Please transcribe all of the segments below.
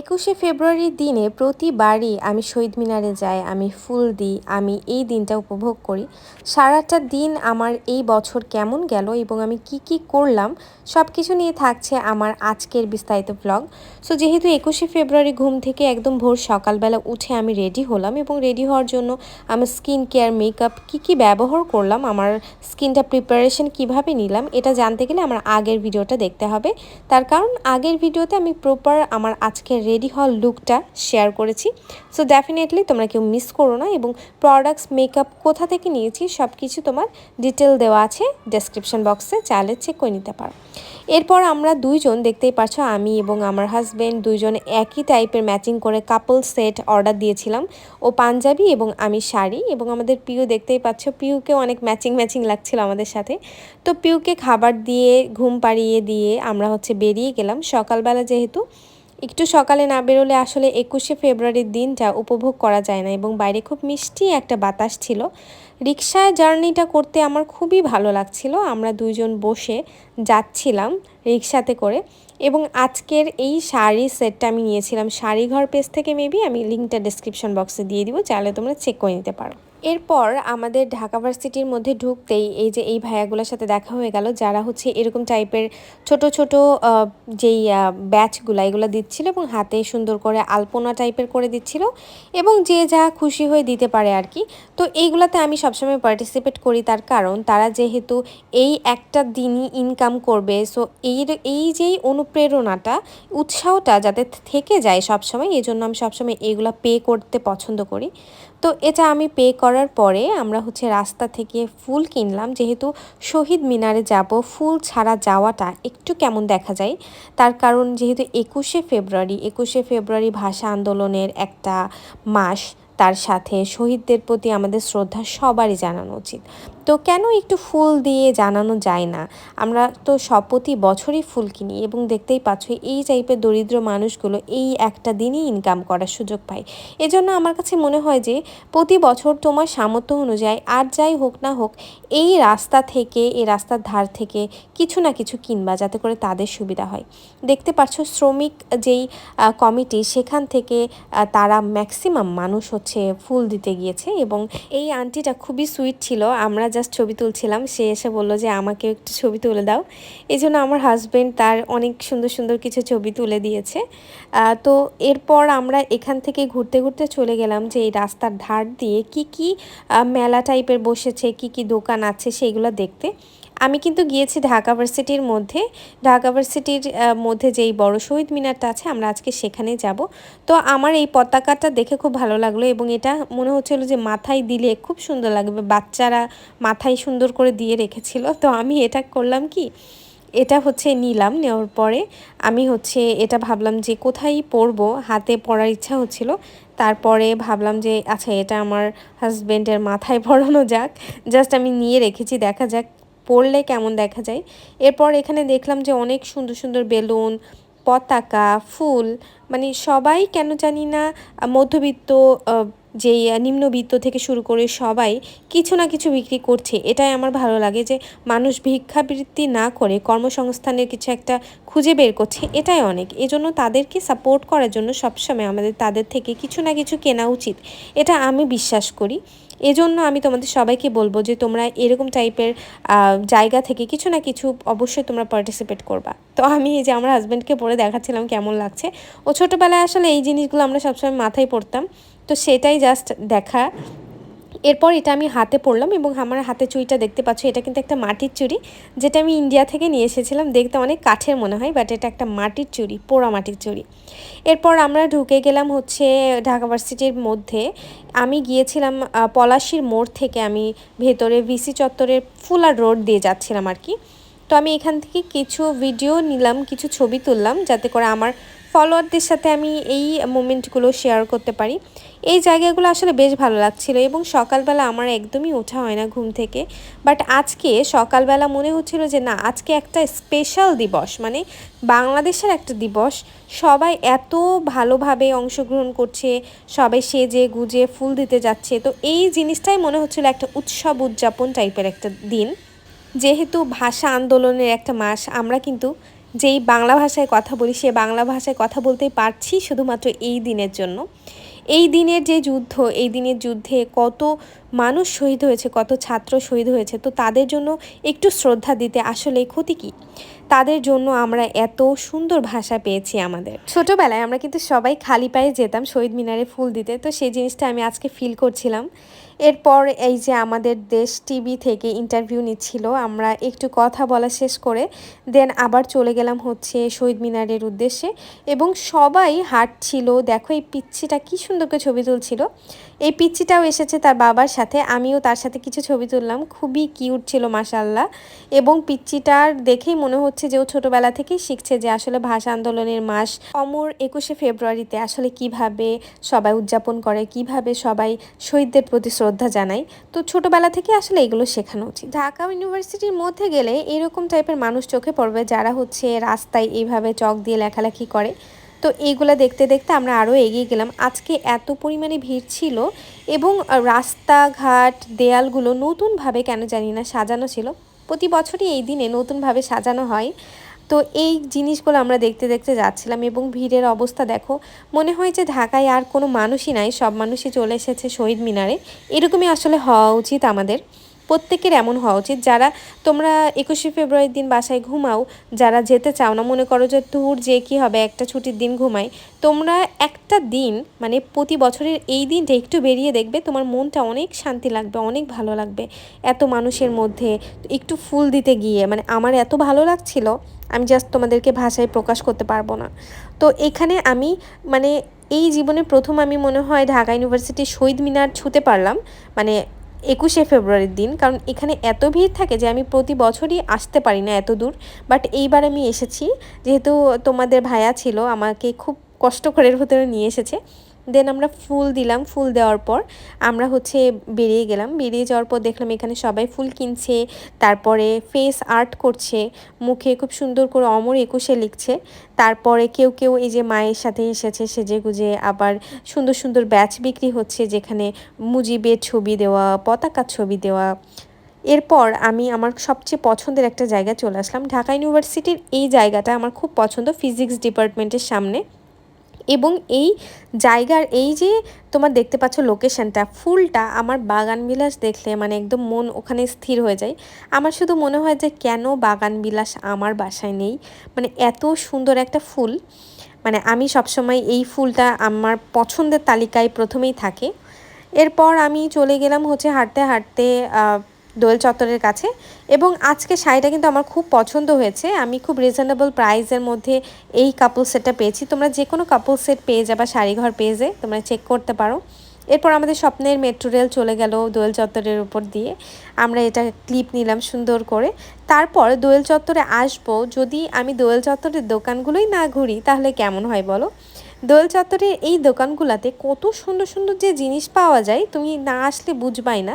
একুশে ফেব্রুয়ারির দিনে প্রতিবারই আমি শহীদ মিনারে যাই, আমি ফুল দিই, আমি এই দিনটা উপভোগ করি। সারাটা দিন আমার এই বছর কেমন গেল এবং আমি কি কি করলাম সব কিছু নিয়ে থাকছে আমার আজকের বিস্তারিত ব্লগ সো যেহেতু একুশে ফেব্রুয়ারি ঘুম থেকে একদম ভোর সকালবেলা উঠে আমি রেডি হলাম এবং রেডি হওয়ার জন্য আমার স্কিন কেয়ার মেকআপ কি কি ব্যবহার করলাম, আমার স্কিনটা প্রিপারেশন কীভাবে নিলাম, এটা জানতে গেলে আমার আগের ভিডিওটা দেখতে হবে। তার কারণ আগের ভিডিওতে আমি প্রপার আমার আজকের রেডি হওয়ার লুকটা শেয়ার করেছি। সো ডেফিনেটলি তোমরা কেউ মিস করো না এবং প্রোডাক্টস মেকআপ কোথা থেকে নিয়েছি সব কিছু তোমার ডিটেল দেওয়া আছে ডেসক্রিপশন বক্সে চাইলে চেক করে নিতে পারো। এরপর আমরা দুইজন, দেখতেই পারছ আমি এবং আমার হাজব্যান্ড দুইজন একই টাইপের ম্যাচিং করে কাপল সেট অর্ডার দিয়েছিলাম। ও পাঞ্জাবি এবং আমি শাড়ি এবং আমাদের পিউ দেখতেই পাচ্ছ, পিউকে অনেক ম্যাচিং ম্যাচিং লাগছিল আমাদের সাথে। তো পিউকে খাবার দিয়ে, ঘুম পাড়িয়ে দিয়ে আমরা হচ্ছে বেরিয়ে গেলাম। সকালবেলা যেহেতু একটু সকালে না বেরোলে আসলে একুশে ফেব্রুয়ারির দিনটা উপভোগ করা যায় না এবং বাইরে খুব মিষ্টি একটা বাতাস ছিল। রিক্সায় জার্নিটা করতে আমার খুবই ভালো লাগছিল। আমরা দুইজন বসে যাচ্ছিলাম রিক্সাতে করে এবং আজকের এই শাড়ি সেটটা আমি নিয়েছিলাম। শাড়িঘর পেজ থেকে মেবি আমি লিঙ্কটা ডিসক্রিপশন বক্সে দিয়ে দিব। চাইলে তোমরা চেক করে নিতে পারো। এরপর আমাদের ঢাকা ভার্সিটির মধ্যে ঢুকতেই এই যে এই ভাইয়াগুলোর সাথে দেখা হয়ে গেল, যারা হচ্ছে এরকম টাইপের ছোট ছোট যেই ব্যাচগুলো এগুলো দিচ্ছিল এবং হাতে সুন্দর করে আলপনা টাইপের করে দিচ্ছিল এবং যে যা খুশি হয়ে দিতে পারে আর কি। তো এইগুলাতে আমি সবসময় পার্টিসিপেট করি তার কারণ তারা যেহেতু এই একটা দিনই ইনকাম করবে সো এই এই যেই অনুপ্রেরণাটা, উৎসাহটা যাতে থেকে যায় সবসময় এই জন্য আমি সবসময় এইগুলো পে করতে পছন্দ করি। তো এটা আমি পে করার পরে আমরা হচ্ছে রাস্তা থেকে ফুল কিনলাম। যেহেতু শহীদ মিনারে যাব, ফুল ছাড়া যাওয়াটা একটু কেমন দেখা যায়? তার কারণ যেহেতু একুশে ফেব্রুয়ারি একুশে ফেব্রুয়ারি ভাষা আন্দোলনের একটা মাস, তার সাথে শহীদদের প্রতি আমাদের শ্রদ্ধা সবারই জানানো উচিত। তো কেন একটু ফুল দিয়ে জানানো যায় না? আমরা তো সব প্রতি বছরই ফুল কিনি এবং দেখতেই পাচ্ছ এই টাইপের দরিদ্র মানুষগুলো এই একটা দিনই ইনকাম করার সুযোগ পায়। এজন্য আমার কাছে মনে হয় যে প্রতি বছর তোমার সামর্থ্য অনুযায়ী আর যাই হোক না হোক এই রাস্তা থেকে, এই রাস্তার ধার থেকে কিছু না কিছু কিনবা যাতে করে তাদের সুবিধা হয়। দেখতে পাচ্ছ শ্রমিক যেই কমিটি সেখান থেকে তারা ম্যাক্সিমাম মানুষ হচ্ছে ফুল দিতে গিয়েছে এবং এই আন্টিটা খুবই সুইট ছিল। আমরা জাস্ট ছবি তুলছিলাম, সে এসে বলল যে আমাকে একটু ছবি তুলে দাও। এই জন্য আমার হাজব্যান্ড তার অনেক সুন্দর সুন্দর কিছু ছবি তুলে দিয়েছে। তো এরপর আমরা এখান থেকে ঘুরতে ঘুরতে চলে গেলাম যে এই রাস্তার ধার দিয়ে কি কি মেলা টাইপের বসেছে, কি কি দোকান আছে সেইগুলো দেখতে। আমি কিন্তু গিয়েছি ঢাকা ভার্সিটির মধ্যে। ঢাকা ভার্সিটির মধ্যে যেই বড় শহীদ মিনারটা আছে, আমরা আজকে সেখানে যাব। তো আমার এই পতাকাটা দেখে খুব ভালো লাগল এবং এটা মনে হচ্ছিল যে মাথায় দিলে খুব সুন্দর লাগবে। বাচ্চারা মাথায় সুন্দর করে দিয়ে রেখেছিল। তো আমি এটা করলাম কি, এটা হচ্ছে নিলাম নেওয়ার পরে আমি হচ্ছে এটা ভাবলাম যে কোথায় পরবো? হাতে পরার ইচ্ছা হচ্ছিল। তারপরে ভাবলাম যে আচ্ছা এটা আমার হাজব্যান্ডের মাথায় পরানো যাক। জাস্ট আমি নিয়ে রেখেছি, দেখা যাক পরলে কেমন দেখা যায়? এরপর এখানে দেখলাম যে অনেক সুন্দর সুন্দর বেলুন, পতাকা, ফুল মানে সবাই কেন জানি না মধ্যবিত্ত যে নিম্নবিত্ত থেকে শুরু করে সবাই কিছু না কিছু বিক্রি করছে। এটাই আমার ভালো লাগে যে মানুষ ভিক্ষাবৃত্তি না করে কর্মসংস্থানের কিছু একটা খুঁজে বের করছে, এটাই অনেক। এজন্য তাদেরকে সাপোর্ট করার জন্য সবসময় আমাদের, তাদের থেকে কিছু না কিছু কেনা উচিত। এটা আমি বিশ্বাস করি। এজন্য আমি তোমাদের সবাইকে বলব যে তোমরা এরকম টাইপের জায়গা থেকে কিছু না কিছু অবশ্যই তোমরা পার্টিসিপেট করবা। তো আমি এই যে আমার হাজব্যান্ডকে পরে দেখাচ্ছিলাম কেমন লাগছে। ও ছোটোবেলায় আসলে এই জিনিসগুলো আমরা সবসময় মাথায় পড়তাম। তো সেটাই জাস্ট দেখা। এরপর এটা আমি হাতে পরলাম এবং আমার হাতে চুড়িটা দেখতে পাচ্ছ, এটা কিন্তু একটা মাটির চুড়ি, যেটা আমি ইন্ডিয়া থেকে নিয়ে এসেছিলাম। দেখতে অনেক কাঠের মনে হয় বাট এটা একটা মাটির চুড়ি, পোড়া মাটির চুড়ি। এরপর আমরা ঢুকে গেলাম হচ্ছে ঢাকা ভার্সিটির মধ্যে। আমি গিয়েছিলাম পলাশির মোড় থেকে আমি ভেতরে ভিসি চত্বরের ফুলার রোড দিয়ে যাচ্ছিলাম আর কি। তো আমি এখান থেকে কিছু ভিডিও নিলাম, কিছু ছবি তুললাম, যাতে করে আমার ফলোয়ারদের সাথে আমি এই মোমেন্টগুলো শেয়ার করতে পারি। এই জায়গাগুলো আসলে বেশ ভালো লাগছিল এবং সকালবেলা আমার একদমই ওঠা হয় না ঘুম থেকে। বাট আজকে সকালবেলা মনে হচ্ছিল যে, না, আজকে একটা স্পেশাল দিবস। মানে বাংলাদেশের একটা দিবস। সবাই এত ভালোভাবে অংশগ্রহণ করছে, সবাই সেজে গুজে ফুল দিতে যাচ্ছে। তো এই জিনিসটাই মনে হচ্ছিল একটা উৎসব উদযাপন টাইপের একটা দিন। যেহেতু ভাষা আন্দোলনের একটা মাস, আমরা কিন্তু যেই বাংলা ভাষায় কথা বলি, সে বাংলা ভাষায় কথা বলতে পারছি শুধুমাত্র এই দিনের জন্য। এই দিনের যে যুদ্ধ, এই দিনের যুদ্ধে কত মানুষ শহীদ হয়েছে, কত ছাত্র শহীদ হয়েছে, তো তাদের জন্য একটু শ্রদ্ধা দিতে আসলে ক্ষতি কী? তাদের জন্য আমরা এত সুন্দর ভাষা পেয়েছি আমাদের। ছোটোবেলায় আমরা কিন্তু সবাই খালি পায়ে যেতাম শহীদ মিনারে ফুল দিতে, তো সেই জিনিসটা আমি আজকে ফিল করছিলাম। এরপর এই যে আমাদের দেশ টিভি থেকে ইন্টারভিউ নিচ্ছিল, আমরা একটু কথা বলা শেষ করে দেন আবার চলে গেলাম হচ্ছে শহীদ মিনারের উদ্দেশ্যে এবং সবাই হাঁটছিল, দেখো এই পিচ্ছিটা কি সুন্দর করে ছবি তুলছিল। এই পিচ্ছিটাও এসেছে তার বাবার সাথে, আমিও তার সাথে কিছু ছবি তুললাম, খুবই কিউট ছিল মাসাল্লাহ এবং পিচ্ছিটার দেখেই মনে হচ্ছে যে ও ছোটোবেলা থেকেই শিখছে যে আসলে ভাষা আন্দোলনের মাস। অমর একুশে ফেব্রুয়ারিতে আসলে কীভাবে সবাই উদযাপন করে, কীভাবে সবাই শহীদদের প্রতি শ্রদ্ধা জানাই। তো ছোটোবেলা থেকে আসলে এগুলো শেখানো উচিত। ঢাকা ইউনিভার্সিটির মধ্যে গেলে এরকম টাইপের মানুষ চোখে পড়বে যারা হচ্ছে রাস্তায় এইভাবে চক দিয়ে লেখালেখি করে। তো এইগুলো দেখতে দেখতে আমরা আরও এগিয়ে গেলাম। আজকে এত পরিমাণে ভিড় ছিল এবং রাস্তাঘাট, দেয়ালগুলো নতুনভাবে কেন জানি না সাজানো ছিল। প্রতি বছরই এই দিনে নতুনভাবে সাজানো হয়। তো এই জিনিসগুলো আমরা দেখতে দেখতে যাচ্ছিলাম এবং ভিড়ের অবস্থা দেখো, মনে হয় যে ঢাকায় আর কোনো মানুষই নাই, সব মানুষই চলে এসেছে শহীদ মিনারে। এরকমই আসলে হওয়া উচিত আমাদের। প্রত্যেকের এমন হওয়া উচিত। যারা তোমরা একুশে ফেব্রুয়ারির দিন বাসায় ঘুমাও, যারা যেতে চাও না, মনে করো যে ট্যুর যে কী হবে, একটা ছুটির দিন ঘুমাই, তোমরা একটা দিন মানে প্রতি বছরের এই দিনটা একটু বেরিয়ে দেখবে, তোমার মনটা অনেক শান্তি লাগবে, অনেক ভালো লাগবে। এত মানুষের মধ্যে একটু ফুল দিতে গিয়ে মানে আমার এত ভালো লাগছিল, আমি জাস্ট তোমাদেরকে ভাষায় প্রকাশ করতে পারব না। তো এখানে আমি মানে এই জীবনে প্রথম আমি মনে হয় ঢাকা ইউনিভার্সিটির শহীদ মিনার ছুতে পারলাম মানে একুশে ফেব্রুয়ারির দিন, কারণ এখানে এত ভিড় থাকে যে আমি প্রতি বছরই আসতে পারি না এত দূর। বাট এইবার আমি এসেছি, যেহেতু তোমাদের ভায়া ছিল, আমাকে খুব কষ্ট করে ভেতরে নিয়ে এসেছে। দেন আমরা ফুল দিলাম, ফুল দেওয়ার পর আমরা হচ্ছে বেরিয়ে গেলাম। বেরিয়ে যাওয়ার পর দেখলাম এখানে সবাই ফুল কিনছে, তারপরে ফেস আর্ট করছে, মুখে খুব সুন্দর করে অমর একুশে লিখছে। তারপরে কেউ কেউ এই যে মায়ের সাথে এসেছে, সেজে গুজে আবার সুন্দর সুন্দর ব্যাচ বিক্রি হচ্ছে, যেখানে মুজিবের ছবি দেওয়া, পতাকার ছবি দেওয়া। এরপর আমি আমার সবচেয়ে পছন্দের একটা জায়গা চলে আসলাম। ঢাকা ইউনিভার্সিটির এই জায়গাটা আমার খুব পছন্দ ফিজিক্স ডিপার্টমেন্টের সামনে। এবং এই জায়গার, এই যে তোমার দেখতে পাচ্ছ লোকেশনটা ফুলটা আমার বাগান বিলাস দেখলে মানে একদম মন ওখানে স্থির হয়ে যায়। আমার শুধু মনে হয় যে কেন বাগান বিলাস আমার বাসায় নেই? মানে এত সুন্দর একটা ফুল। মানে আমি সবসময় এই ফুলটা আমার পছন্দের তালিকায় প্রথমেই থাকে। এরপর আমি চলে গেলাম হচ্ছে হাঁটতে হাঁটতে দোয়েল চত্বরের কাছে। এবং আজকে শাড়িটা কিন্তু আমার খুব পছন্দ হয়েছে। আমি খুব রিজনেবল প্রাইসের মধ্যে এই কাপল সেটটা পেয়েছি। তোমরা যে কোনো কাপল সেট পেয়ে যাবা, শাড়িঘর পেজে তোমরা চেক করতে পারো। এরপর আমাদের স্বপ্নের মেট্রো রেল চলে গেল দোয়েল চত্বরের উপর দিয়ে। আমরা এটা ক্লিপ নিলাম সুন্দর করে। তারপর দোয়েল চত্বরে আসব। যদি আমি দোয়েল চত্বরের দোকানগুলোই না ঘুরি, তাহলে কেমন হয় বলো? দোল চত্বরের এই দোকানগুলোতে কত সুন্দর সুন্দর যে জিনিস পাওয়া যায়, তুমি না আসলে বুঝবাই না।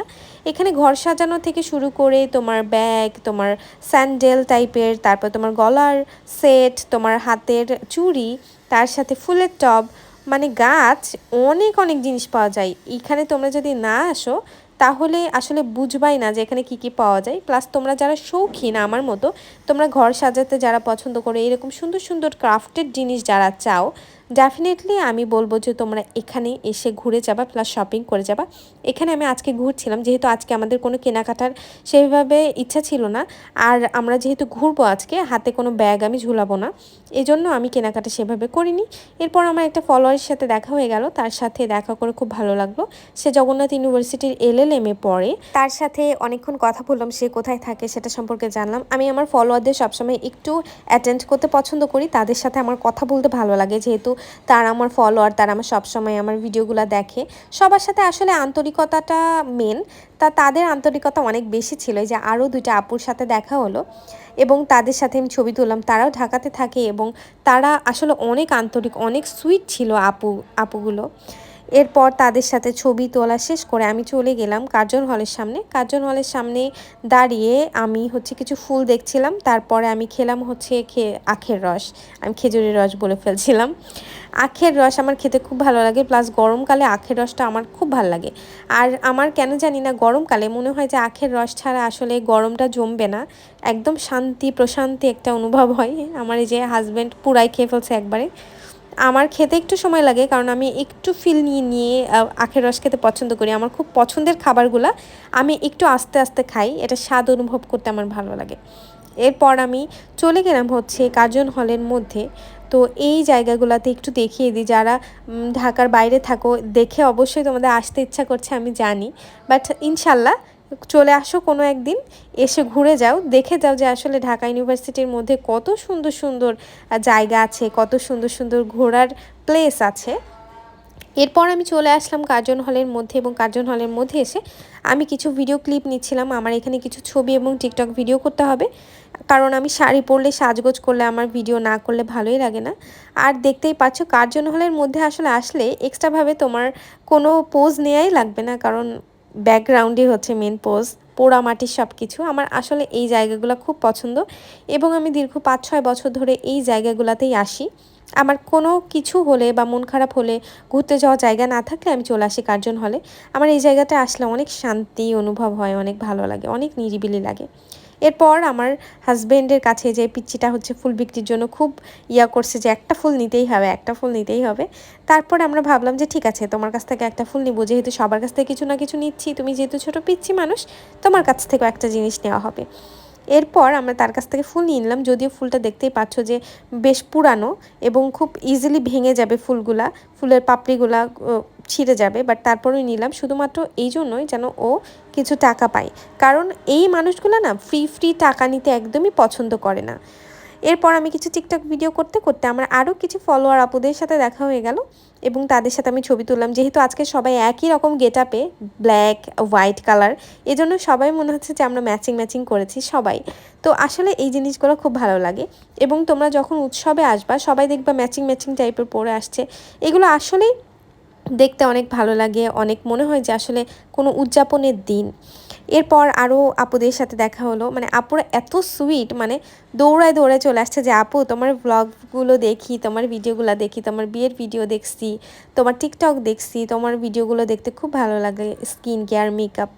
এখানে ঘর সাজানো থেকে শুরু করে তোমার ব্যাগ, তোমার স্যান্ডেল টাইপের, তারপর তোমার গলার সেট, তোমার হাতের চুড়ি, তার সাথে ফুলের টব মানে গাছ, অনেক অনেক জিনিস পাওয়া যায়। এখানে তোমরা যদি না আসো, তাহলে আসলে বুঝবাই না যে এখানে কী কী পাওয়া যায়। প্লাস তোমরা যারা শৌখিন আমার মতো, তোমরা ঘর সাজাতে যারা পছন্দ করো, এরকম সুন্দর সুন্দর ক্রাফটেড জিনিস যারা চাও ডেফিনেটলি আমি বলব যে তোমরা এখানে এসে ঘুরে যাবা প্লাস শপিং করে যাবা। এখানে আমি আজকে ঘুরছিলাম, যেহেতু আজকে আমাদের কোনো কেনাকাটার সেইভাবে ইচ্ছা ছিল না। আর আমরা যেহেতু ঘুরবো আজকে, হাতে কোনো ব্যাগ আমি ঝুলাবো না। এই জন্য আমি কেনাকাটা সেভাবে করিনি। এরপর আমার একটা ফলোয়ারের সাথে দেখা হয়ে গেল। তার সাথে দেখা করে খুব ভালো লাগল। সে জগন্নাথ ইউনিভার্সিটির এল এল এম এ পড়ে। তার সাথে অনেকক্ষণ কথা বললাম, সে কোথায় থাকে সেটা সম্পর্কে জানলাম। আমি আমার ফলোয়ারদের সবসময় একটু অ্যাটেন্ড করতে পছন্দ করি। তাদের সাথে আমার কথা বলতে ভালো লাগে, যেহেতু তার আমার ফলোয়ার তারা আমার সবসময় আমার ভিডিওগুলো দেখে। সবার সাথে আসলে আন্তরিকতাটা মেন তা তাদের আন্তরিকতা অনেক বেশি ছিল। যে আরও দুইটা আপুর সাথে দেখা হলো এবং তাদের সাথে আমি ছবি তুললাম। তারাও ঢাকাতে থাকে এবং তারা আসলে অনেক আন্তরিক, অনেক সুইট ছিল আপু, আপুগুলো। এরপর তাদের সাথে ছবি তোলা শেষ করে আমি চলে গেলাম কার্জন হলের সামনে। কার্জন হলের সামনে দাঁড়িয়ে আমি হচ্ছে কিছু ফুল দেখছিলাম, তারপরে আমি খেলাম হচ্ছে আখের রস। আমি খেজুরের রস বলে ফেলছিলাম। আখের রস আমার খেতে খুব ভালো লাগে, প্লাস গরমকালে আখের রসটা আমার খুব ভালো লাগে। আর আমার কেন জানি না গরমকালে মনে হয় যে আখের রস ছাড়া আসলে গরমটা জমবে না। একদম শান্তি, প্রশান্তি একটা অনুভব হয়। আমার এই যে হাজব্যান্ড পুরাই খেয়ে ফেলছে একবারে। আমার খেতে একটু সময় লাগে, কারণ আমি একটু ফিল নিয়ে নিয়ে আখের রস খেতে পছন্দ করি। আমার খুব পছন্দের খাবারগুলো আমি একটু আস্তে আস্তে খাই, এটা স্বাদ অনুভব করতে আমার ভালো লাগে। এরপর আমি চলে গেলাম হচ্ছে কার্জন হলের মধ্যে। তো এই জায়গাগুলোতে একটু দেখিয়ে দিই, যারা ঢাকার বাইরে থাকো, দেখে অবশ্যই তোমাদের আসতে ইচ্ছা করছে, আমি জানি। বাট ইনশাল্লাহ চলে আসো কোনো একদিন, এসে ঘুরে যাও, দেখে যাও যে আসলে ঢাকা ইউনিভার্সিটির মধ্যে কত সুন্দর সুন্দর জায়গা আছে, কত সুন্দর সুন্দর ঘোরার প্লেস আছে। এরপর আমি চলে আসলাম কার্জন হলের মধ্যে এবং কার্জন হলের মধ্যে এসে আমি কিছু ভিডিও ক্লিপ নিচ্ছিলাম, আমার এখানে কিছু ছবি এবং টিকটক ভিডিও করতে হবে। কারণ আমি শাড়ি পরলে, সাজগোজ করলে, আমার ভিডিও না করলে ভালোই লাগে না। আর দেখতেই পাচ্ছ, কার্জন হলের মধ্যে আসলে আসলে এক্সট্রাভাবে তোমার কোনো পোজ নেওয়াই লাগবে না, কারণ ব্যাকগ্রাউন্ডে হচ্ছে মেন পোজ পোড়া মাটির সব কিছু আমার আসলে এই জায়গাগুলো খুব পছন্দ এবং আমি দীর্ঘ পাঁচ ছয় বছর ধরে এই জায়গাগুলোতেই আসি। আমার কোনো কিছু হলে বা মন খারাপ হলে ঘুরতে যাওয়া জায়গা না থাকলে আমি চলে আসি কার্জন হলে। আমার এই জায়গাটা আসলে অনেক শান্তি অনুভব হয়, অনেক ভালো লাগে, অনেক নিরিবিলি লাগে। এরপর আমার হাজব্যান্ডের কাছে যে পিচ্চিটা হচ্ছে ফুল বিক্রির জন্য খুব ইয়া করছে যে একটা ফুল নিতেই হবে, একটা ফুল নিতেই হবে। তারপর আমরা ভাবলাম যে ঠিক আছে, তোমার কাছ থেকে একটা ফুল নিবো। যেহেতু সবার কাছ থেকে কিছু না কিছু নিচ্ছি, তুমি যেহেতু ছোটো পিচ্ছি মানুষ, তোমার কাছ থেকেও একটা জিনিস নেওয়া হবে। এরপর আমরা তার কাছ থেকে ফুল নিয়ে নিলাম। যদিও ফুলটা দেখতেই পাচ্ছ যে বেশ পুরানো এবং খুব ইজিলি ভেঙে যাবে ফুলগুলা, ফুলের পাপড়িগুলা ছিঁড়ে যাবে। বাট তারপরেই নিলাম। শুধুমাত্র এই জন্যই যেন ও কিছু টাকা পাই কারণ এই মানুষগুলো না ফ্রি ফ্রি টাকা নিতে একদমই পছন্দ করে না। এরপর আমি কিছু টিকটক ভিডিও করতে করতে আমার আরও কিছু ফলোয়ার আপুদের সাথে দেখা হয়ে গেল এবং তাদের সাথে আমি ছবি তুললাম। যেহেতু আজকে সবাই একই রকম গেট আপে ব্ল্যাক হোয়াইট কালার এজন্য সবাই মনে হচ্ছে যে আমরা ম্যাচিং ম্যাচিং করেছি সবাই। তো আসলে এই জিনিসগুলো খুব ভালো লাগে এবং তোমরা যখন উৎসবে আসবা, সবাই দেখবা ম্যাচিং ম্যাচিং টাইপের পরে আসছে। এগুলো আসলেই দেখতে অনেক ভালো লাগে, অনেক মনে হয় যে আসলে কোনো উদযাপনের দিন। এরপর আরও আপুদের সাথে দেখা হলো মানে আপুরা এত সুইট মানে দৌড়ায় দৌড়ায় চলে আসছে যে, আপু, তোমার ব্লগগুলো দেখি, তোমার ভিডিওগুলো দেখি, তোমার বিয়ের ভিডিও দেখছি, তোমার টিকটক দেখছি, তোমার ভিডিওগুলো দেখতে খুব ভালো লাগে স্কিন কেয়ার মেকআপ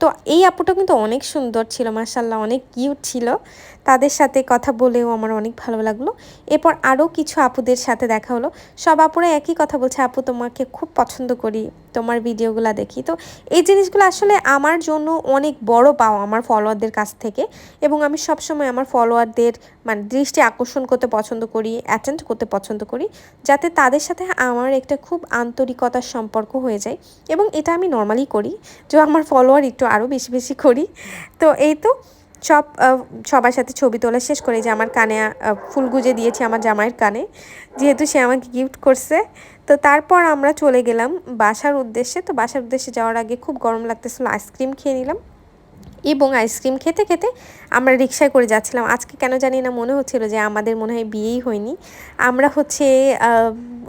তো এই আপুটা কিন্তু অনেক সুন্দর ছিল মার্শাল্লাহ অনেক কিউট ছিল। তাদের সাথে কথা বলেও আমার অনেক ভালো লাগল। এরপর আরও কিছু আপুদের সাথে দেখা হলো। সব আপুরা একই কথা বলছে, আপু, তোমাকে খুব পছন্দ করি, তোমার ভিডিওগুলো দেখি। তো এই জিনিসগুলো আসলে আমার জন্য অনেক বড় পাও আমার ফলোয়ারদের কাছ থেকে এবং আমি সবসময় আমার ফলোয়ারদের মানে দৃষ্টি আকর্ষণ করতে পছন্দ করি অ্যাটেন্ড করতে পছন্দ করি, যাতে তাদের সাথে আমার একটা খুব আন্তরিকতার সম্পর্ক হয়ে যায় এবং এটা আমি নর্মালি করি, যে আমার ফলোয়ার একটু আরও বেশি বেশি করি। তো এই তো সব সবার সাথে ছবি তোলা শেষ করে যে আমার কানে ফুল গুজে দিয়েছি আমার জামাইয়ের কানে। যেহেতু সে আমাকে গিফট করছে, তো তারপর আমরা চলে গেলাম বাসার উদ্দেশ্যে। তো বাসার উদ্দেশ্যে যাওয়ার আগে খুব গরম লাগতেছিল আইসক্রিম খেয়ে নিলাম। এবং আইসক্রিম খেতে খেতে আমরা রিক্সায় করে যাচ্ছিলাম। আজকে কেন জানি না মনে হচ্ছিল যে আমাদের মনে হয় বিয়েই হয়নি। আমরা হচ্ছে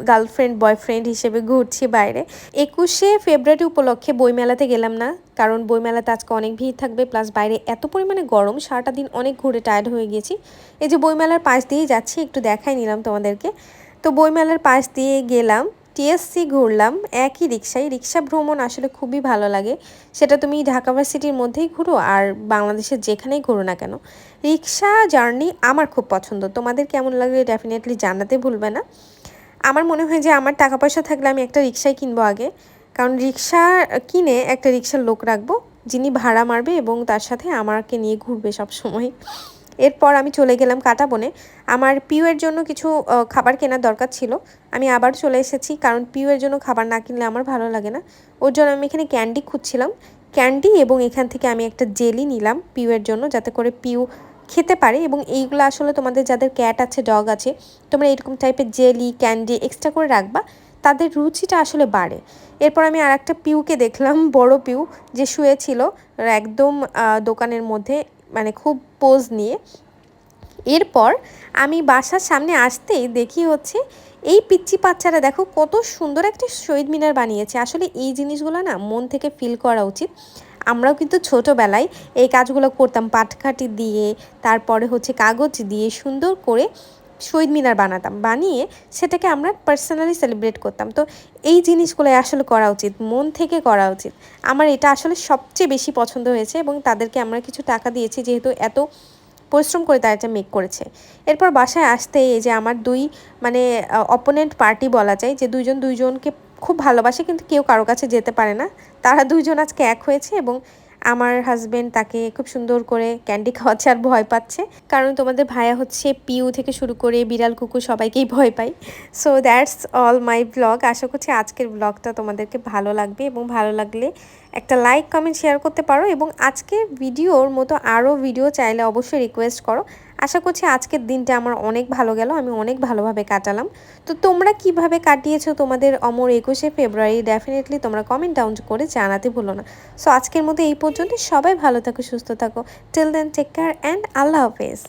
গার্লফ্রেন্ড বয়ফ্রেন্ড হিসেবে ঘুরছি বাইরে। একুশে ফেব্রুয়ারি উপলক্ষে বইমেলাতে গেলাম না, কারণ বইমেলাতে আজকে অনেক ভিড় থাকবে প্লাস বাইরে এত পরিমাণে গরম, সারাটা দিন অনেক ঘুরে টায়ার্ড হয়ে গেছি। এই যে বইমেলার পাশ দিয়েই যাচ্ছি, একটু দেখাই নিলাম তোমাদেরকে। তো বইমেলার পাশ দিয়ে গেলাম টিএসসি ঘুরলাম, একই রিক্সায় রিক্সা ভ্রমণ আসলে খুবই ভালো লাগে। সেটা তুমি ঢাকা ভার্সিটির মধ্যেই ঘুরো আর বাংলাদেশের যেখানেই ঘুরো না কেন। রিক্সা জার্নি আমার খুব পছন্দ। তোমাদের কেমন লাগে ডেফিনেটলি জানাতে ভুলবে না। আমার মনে হয় যে আমার টাকা পয়সা থাকলে আমি একটা রিক্সাই কিনবো আগে। কারণ রিক্সা কিনে একটা রিক্সার লোক রাখব, যিনি ভাড়া মারবে এবং তার সাথে আমাকে নিয়ে ঘুরবে সব সময় এরপর আমি চলে গেলাম কাটাবনে। আমার পিউয়ের জন্য কিছু খাবার কেনার দরকার ছিল। আমি আবার চলে এসেছি, কারণ পিউয়ের জন্য খাবার না কিনলে আমার ভালো লাগে না। ওর জন্য আমি এখানে ক্যান্ডি খুঁজছিলাম। ক্যান্ডি এবং এখান থেকে আমি একটা জেলি নিলাম পিউয়ের জন্য, যাতে করে পিউ খেতে পারে। এবং এইগুলো আসলে তোমাদের যাদের ক্যাট আছে, ডগ আছে, তোমরা এরকম টাইপের জেলি, ক্যান্ডি এক্সট্রা করে রাখবা। তাদের রুচিটা আসলে বাড়ে। এরপর আমি আর একটা পিউকে দেখলাম, বড় পিউ, যে শুয়েছিল একদম দোকানের মধ্যে। মানে খুব পোজ নিয়ে। এরপর আমি বাসার সামনে আসতেই দেখি হচ্ছে এই পিচ্চি বাচ্চারা দেখো কত সুন্দর একটি শহীদ মিনার বানিয়েছে। আসলে এই জিনিসগুলো না মন থেকে ফিল করা উচিত। আমরাও কিন্তু ছোটোবেলায় এই কাজগুলো করতাম পাটকাঠি দিয়ে, তারপরে হচ্ছে কাগজ দিয়ে সুন্দর করে শহীদ মিনার বানাতাম, বানিয়ে সেটাকে আমরা পার্সোনালি সেলিব্রেট করতাম। তো এই জিনিসগুলো আসলে করা উচিত, মন থেকে করা উচিত। আমার এটা আসলে সবচেয়ে বেশি পছন্দ হয়েছে এবং তাদেরকে আমরা কিছু টাকা দিয়েছি যেহেতু এত পরিশ্রম করে তারা এটা মেক করেছে। এরপর বাসায় আসতে এই যে আমার দুই মানে অপোনেন্ট পার্টি বলা যায়, যে দুইজন দুইজনকে খুব ভালোবাসে কিন্তু কেউ কারও কাছে যেতে পারে না। তারা দুইজন আজকে এক হয়েছে এবং আমার হাজব্যান্ড তাকে খুব সুন্দর করে ক্যান্ডি খাওয়াচ্ছে আর ভয় পাচ্ছে। কারণ তোমাদের ভাইয়া হচ্ছে পিউ থেকে শুরু করে বিড়াল, কুকুর সবাইকেই ভয় পাই so that's all my blog আশা করছি আজকের ব্লগটা তোমাদেরকে ভালো লাগবে এবং ভালো লাগলে একটা লাইক কমেন্ট শেয়ার করতে পারো এবং আজকের ভিডিওর মতো আরও ভিডিও চাইলে অবশ্যই রিকোয়েস্ট করো। আশা করছি আজকের দিনটা আমার অনেক ভালো গেল, আমি অনেক ভালোভাবে কাটালাম। তো তোমরা কীভাবে কাটিয়েছো তোমাদের অমর একুশে ফেব্রুয়ারি? ডেফিনেটলি তোমরা কমেন্ট ডাউন করে জানাতে ভুলো না। সো আজকের মতো এই পর্যন্ত, সবাই ভালো থাকো, সুস্থ থাকো। Till then take care and আল্লাহ হাফেজ।